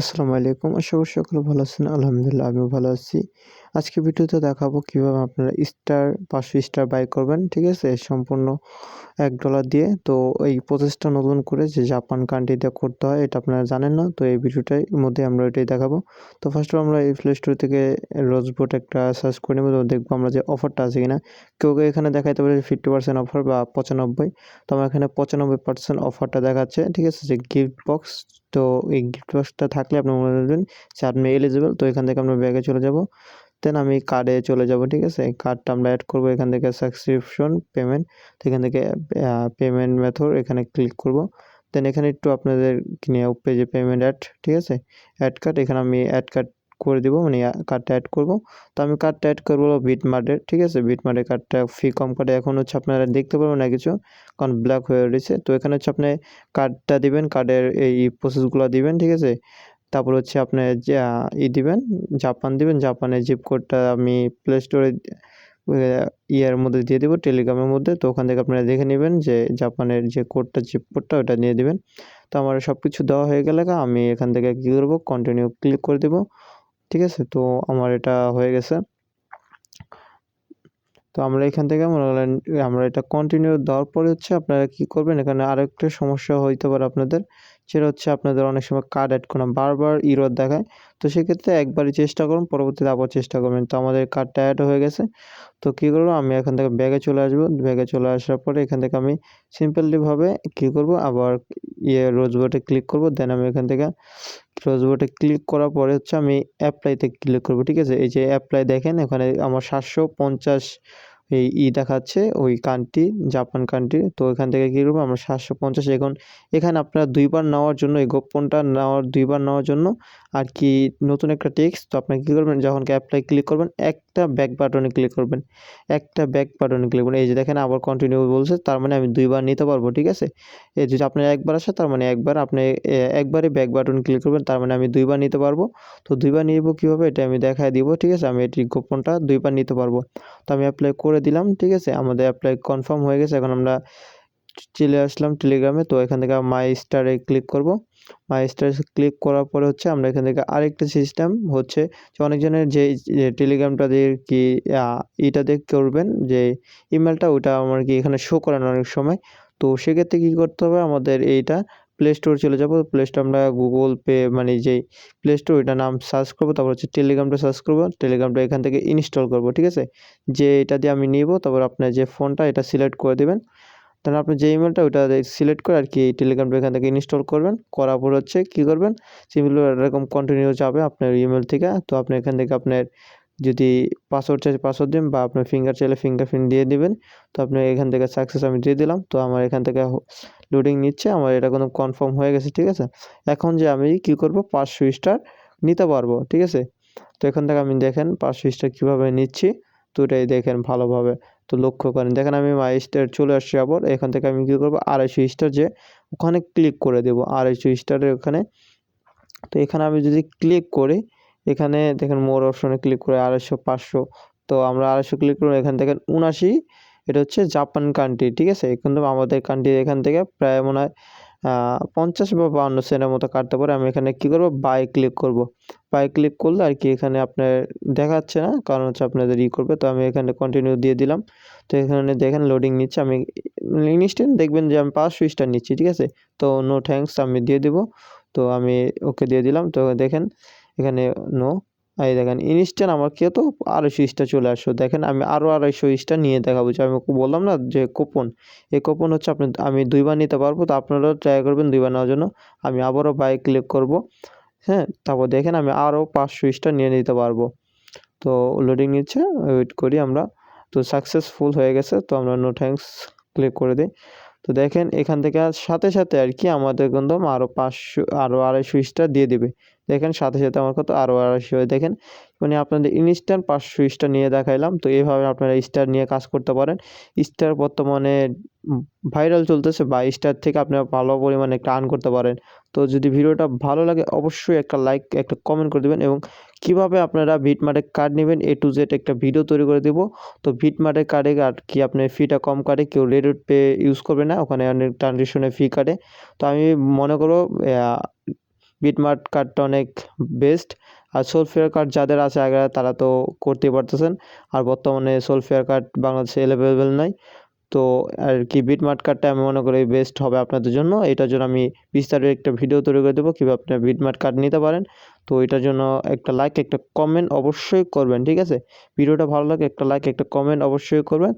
আসসালামু আলাইকুম। আশা করি সকলে ভালো আছেন। আলহামদুলিল্লাহ, আমিও ভালো আছি। আজকে ভিডিওতে দেখাবো কীভাবে আপনারা স্টার পাঁচশো স্টার বাই করবেন, ঠিক আছে? সম্পূর্ণ এক ডলার দিয়ে। তো এই প্রসেসটা নতুন করে যে জাপান কান্ট্রিতে করতে হয়, এটা আপনারা জানেন না। তো এই ভিডিওটার মধ্যে আমরা এটাই দেখাবো। তো ফার্স্ট আমরা এই প্লে স্টোর থেকে রোজবোট একটা সার্চ করে নেব। তো দেখব আমরা যে অফারটা আছে কিনা। কেউ কেউ এখানে দেখাইতে পারে ফিফটি পার্সেন্ট অফার বা পঁচানব্বই। তো আমার এখানে পঁচানব্বই পার্সেন্ট অফারটা দেখাচ্ছে, ঠিক আছে? যে গিফট বক্স তো এই গিফট বক্সটা থাকলে আপনি মনে রাখবেন যে আপনি এলিজিবল তো এখান থেকে আমরা ব্যাগে চলে যাব। দেন আমি কার্ডে চলে যাব, ঠিক আছে? কার্ডটা আমরা অ্যাড করব, এখান থেকে সাবস্ক্রিপশন পেমেন্ট তো এখান থেকে পেমেন্ট মেথড এখানে ক্লিক করব। দেন এখানে একটু আপনাদের নিয়ে পেজে পেমেন্ট অ্যাড ঠিক আছে? অ্যাড কার্ড এখানে আমি অ্যাড কার্ড করে দিব মানে কার্ডটা অ্যাড করব। তো আমি কার্ডটা অ্যাড করব বিটমার্টের ঠিক আছে? বিটমার্টের কার্ডটা ফি কম কার্ডে এখন হচ্ছে আপনারা দেখতে পারবেন না কিছু, কারণ ব্ল্যাক হয়ে রয়েছে। তো এখানে হচ্ছে আপনি কার্ডটা দিবেন কার্ডের এই প্রসেসগুলো দিবেন, ঠিক আছে? তারপর হচ্ছে আপনি ই দিবেন, জাপান দিবেন, জাপানের জিপ কোডটা আমি প্লে স্টোরে ইয়ার মধ্যে দিয়ে দেবো টেলিগ্রামের মধ্যে। তো ওখান থেকে আপনারা দেখে নেবেন যে, জাপানের যে কোডটা জিপ কোডটা ওটা নিয়ে দেবেন। তো আমার সব কিছু দেওয়া হয়ে গেলে আমি এখান থেকে কী করব কন্টিনিউ ক্লিক করে দেবো। ঠিক আছে? তো আমার এটা হয়ে গেছে। তো আমরা এখান থেকে মনে করেন, আমরা এটা কন্টিনিউ দেওয়ার পরে হচ্ছে আপনারা কী করবেন, এখানে আরেকটা সমস্যা হইতে পারে আপনাদের। সেটা হচ্ছে আপনাদের অনেক সময় কার্ড অ্যাড করা, বারবার ইরোর দেখায়। তো সেক্ষেত্রে একবারই চেষ্টা করুন, পরবর্তীতে আবার চেষ্টা করবেন। তো আমাদের কার্ডটা অ্যাড হয়ে গেছে। তো কী করব, আমি এখান থেকে ব্যাগে চলে আসব। ব্যাগে চলে আসার পরে এখান থেকে আমি সিম্পলিভাবে কী করব, আবার ইয়ে রোজবোটে ক্লিক করব। দেন আমি এখান থেকে রোজবোটে ক্লিক করার পরে হচ্ছে আমি অ্যাপ্লাইতে ক্লিক করব, ঠিক আছে? এই যে অ্যাপ্লাই দেখেন, এখানে আমার সাতশো পঞ্চাশ এই ই দেখাচ্ছে, ওই কান্ট্রি, জাপান কান্ট্রি। তো এখান থেকে কী করব, আমরা সাতশো পঞ্চাশ এখন। এখানে আপনারা দুইবার নেওয়ার জন্য, এই গোপনটা নেওয়ার, দুইবার নেওয়ার জন্য আর কি নতুন একটা টেক্সট তো আপনার কী করবেন? যখন কি অ্যাপ্লাই ক্লিক করবেন, একটা ব্যাক বাটনে ক্লিক করবেন। একটা ব্যাক বাটনে ক্লিক করবেন। এই যে দেখেন, আবার কন্টিনিউ বলছে, তার মানে আমি দুইবার নিতে পারব, ঠিক আছে? এই যদি আপনার একবার আসে, তার মানে একবার আপনি একবারই ব্যাক বাটন ক্লিক করবেন, তার মানে আমি দুইবার নিতে পারব। তো দুইবার নিব কীভাবে? এটা আমি দেখায় দিব, ঠিক আছে? আমি এটি গোপনটা দুইবার নিতে পারব। তো আমি অ্যাপ্লাই করে দিলাম, ঠিক আছে? আমাদের অ্যাপ্লাই কনফার্ম হয়ে গেছে। এখন আমরা চলে আসলাম টেলিগ্রামে তো এখান থেকে মাই স্টারে ক্লিক করব। মাই স্টারে ক্লিক করার পরে হচ্ছে আমরা এখান থেকে আরেকটা সিস্টেম হচ্ছে যে অনেকজনের যে টেলিগ্রামটা দিয়ে কি এটা দিয়ে করবেন যে ইমেলটা ওটা আমার কি এখানে শো করেন অনেক সময়। তো সেক্ষেত্রে কী করতে হবে? আমাদের এইটা প্লে স্টোর চলে যাব। প্লে স্টোর আমরা গুগল পে মানে যেই প্লে স্টোর ওইটা নাম সার্চ করব, তারপর হচ্ছে টেলিগ্রামটা সার্চ করব টেলিগ্রামটা এখান থেকে ইনস্টল করব, ঠিক আছে? যে এটা দিয়ে আমি নিব, তারপর আপনার যে ফোনটা এটা সিলেক্ট করে দেবেন। তাহলে আপনি যে ইমেলটা ওইটা সিলেক্ট করে আর কি এই টেলিগ্রামটা এখান থেকে ইনস্টল করবেন। করার পর হচ্ছে কী করবেন? সিম্পলি এরকম কন্টিনিউ যাবে আপনার ইমেল থেকে। তো আপনি এখান থেকে আপনার যদি পাসওয়ার্ড চাইছে পাসওয়ার্ড দিন বা আপনার ফিঙ্গার চাইলে ফিঙ্গার প্রিন্ট দিয়ে দেবেন। তো আপনি এখান থেকে সাকসেস আমি দিয়ে দিলাম। তো আমার এখান থেকে লোডিং নিচ্ছে। আমার এটা কোনো কনফার্ম হয়ে গেছে, ঠিক আছে? এখন যে আমি কি করব? পাঁচশো স্টার নিতে পারব, ঠিক আছে? তো এখান থেকে আমি দেখেন পাঁচশো স্টার কীভাবে নিচ্ছি। তো এটাই দেখেন ভালোভাবে। তো লক্ষ্য করেন, দেখেন আমি মাই স্টার চলে আসছি আবার, এখান থেকে আমি কী করব? আড়াইশো স্টার যে ওখানে ক্লিক করে দেবো, আড়াইশো স্টারের ওখানে। তো এখানে আমি যদি ক্লিক করি, এখানে দেখেন মোর অপশনে ক্লিক করে আড়াইশো, পাঁচশো। তো আমরা আড়াইশো ক্লিক করব এখান থেকে উনাশি এটা হচ্ছে জাপান কান্ট্রি ঠিক আছে? কিন্তু আমাদের কান্ট্রি এখান থেকে প্রায় মনে হয় পঞ্চাশ বা বাউন্ন সেন্টের মতো কাটতে পারে। আমি এখানে কী করব? বাই ক্লিক করব। বাই ক্লিক করলে আর কি এখানে আপনার দেখাচ্ছে না, কারণ হচ্ছে আপনাদের ই করবে। তো আমি এখানে কন্টিনিউ দিয়ে দিলাম। তো এখানে দেখেন লোডিং নিচ্ছে। আমি ইনস্ট্যান্ট দেখবেন যে আমি পাঁচশো স্টার নিচ্ছি, ঠিক আছে? তো নো থ্যাঙ্কস আমি দিয়ে দেবো। তো আমি ওকে দিয়ে দিলাম। তো দেখেন এখানে নো এই দেখেন ইনস্ট্যান্ট আমার কে তো আড়াইশো স্টার চলে আসো দেখেন, আমি আরও আড়াইশো স্টার নিয়ে দেখাবো। যে আমি বললাম না যে কুপন এই কুপন হচ্ছে আপনি, আমি দুইবার নিতে পারব, তো আপনারাও ট্রাই করবেন দুইবার নেওয়ার জন্য। আমি আবারও বাইক ক্লিক করব হ্যাঁ তারপর দেখেন আমি আরও পাঁচশো স্টার নিয়ে নিতে পারব। তো লোডিং নিচ্ছে ওয়েট করি আমরা। তো সাকসেসফুল হয়ে গেছে, তো আমরা নো থ্যাঙ্কস ক্লিক করে দিই। তো দেখেন, এখান থেকে সাথে সাথে আর কি আমাদের কিন্তু আরও পাঁচশো আরও আড়াইশো স্টার দিয়ে দেবে। দেখেন, সাথে সাথে আমার কত আরও আড়াইশো দেখেন মানে আপনাদের ইনস্ট্যান্ট পাঁচশো স্টার নিয়ে দেখাইলাম। তো এইভাবে আপনারা স্টার নিয়ে কাজ করতে পারেন। স্টার বর্তমানে ভাইরাল চলতেছে, বা স্টার থেকে আপনারা ভালো পরিমাণে একটা আর্ন করতে পারেন। তো যদি ভিডিওটা ভালো লাগে, অবশ্যই একটা লাইক একটা কমেন্ট করে দেবেন এবং কীভাবে আপনারা ভিট ভিটমার্টে কার্ড নেবেন এ টু জেড একটা ভিডিও তৈরি করে দেবো। তো ভিট ভিটমার্টে কার্ডে আর কি আপনার ফিটা কম কাটে কেউ রেড পে ইউজ করবে না, ওখানে অনেক ট্রানজেকশনে ফি কাটে তো আমি মনে করো বিটমার্ট কার্ডটা অনেক বেস্ট আর সোলফেয়ার কার্ড যাদের আছে আগে, তারা তো করতেই পারতেছেন। আর বর্তমানে সোলফেয়ার কার্ড বাংলাদেশে অ্যাভেলেবেল নাই। তো আর কি বিটমার্ট কার্ডটা আমি মনে করি বেস্ট হবে আপনাদের জন্য। এটার জন্য আমি বিস্তারিত একটা ভিডিও তৈরি করে দেবো, কীভাবে আপনার বিটমার্ট কার্ড নিতে পারেন। তো এটার জন্য একটা লাইক একটা কমেন্ট অবশ্যই করবেন, ঠিক আছে? ভিডিওটা ভালো লাগে একটা লাইক একটা কমেন্ট অবশ্যই করবেন।